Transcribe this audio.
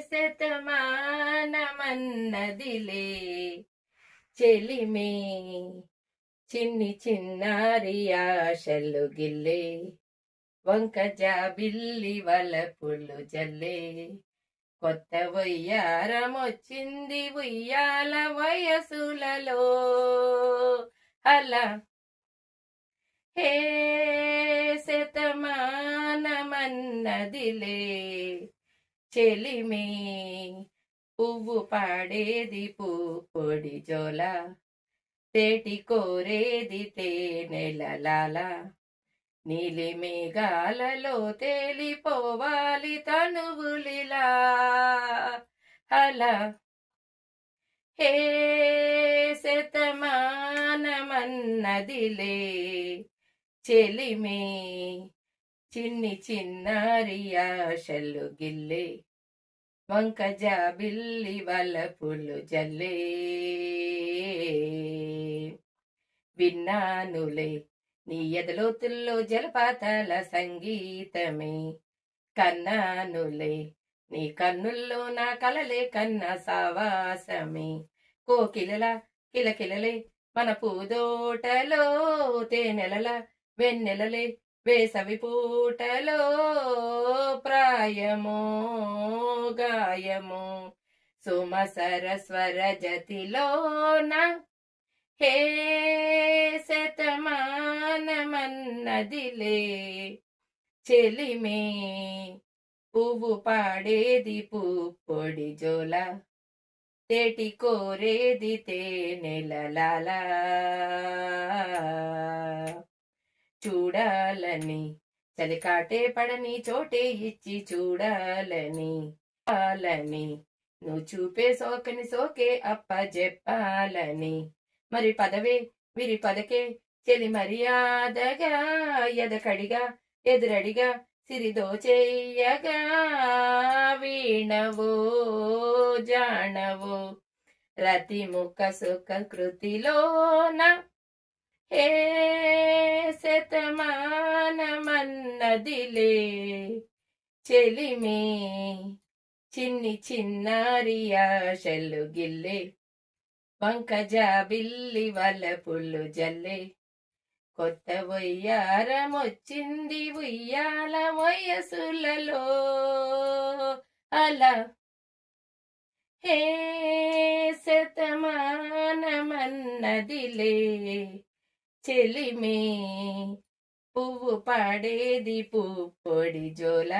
శతమానమన్నదిలే చెలిమే చిన్ని చిన్నారి ఆశలు గిల్లే. వంక జాబిల్లి వలపులు జల్లే. కొత్త వయ్యారమొచ్చింది ఉయ్యాల వయసులలో. అలా హే శతమానమన్నదిలే. చెలిమి పువ్వు పాడేది పూ పొడి జోల తేటి కోరేది తేనెలలాల నీలి మేఘాలలో తేలిపోవాలి తనువులిలా అలా హే శతమానమన్నదిలే చెలిమే చిన్ని చిన్నారి గిల్లే వంక జాబిల్లి వలపులు జల్లే. విన్నానులే నీ ఎదలోతుల్లో జలపాతాల సంగీతమే. కన్నానులే నీ కన్నుల్లో నా కలలే కన్న సావాసమే. కోకిలల కిలకిలలే మన పూదోటలో తేనెలల వెన్నెలలే వేసవి పూటలో ప్రాయము గాయము సుమసర స్వర జతిలోన హే శతమానమన్నదిలే. చెలిమే పువ్వు పాడేది పూ పొడి జోల తేటి కోరేది తేనెలలాలా చూడాలని. చలికాటే పడని చోటే ఇచ్చి చూడాలని. చూడాలని. నువ్వు చూపే సోకని సోకే అప్ప చెప్పాలని. మరి పదవే విరి పదకే. చెలి మర్యాదగా ఎదకడిగా ఎదురడిగా సిరిదో చెయ్యగా వీణవో జానవో రతి ముఖ సుఖ కృతిలోన ఏ శతమానమన్నదిలే. చెలిమే చిన్ని చిన్నారి ఆశలు గిల్లే. పంకజా బిల్లి వలపులు జల్లే. కొత్త వయ్యారమొచ్చింది ఉయ్యాల వయసులలో. అలా. హే శతమానమన్నదిలే. చెలిమే పువ్వు పాడేది పూ పొడి జోల.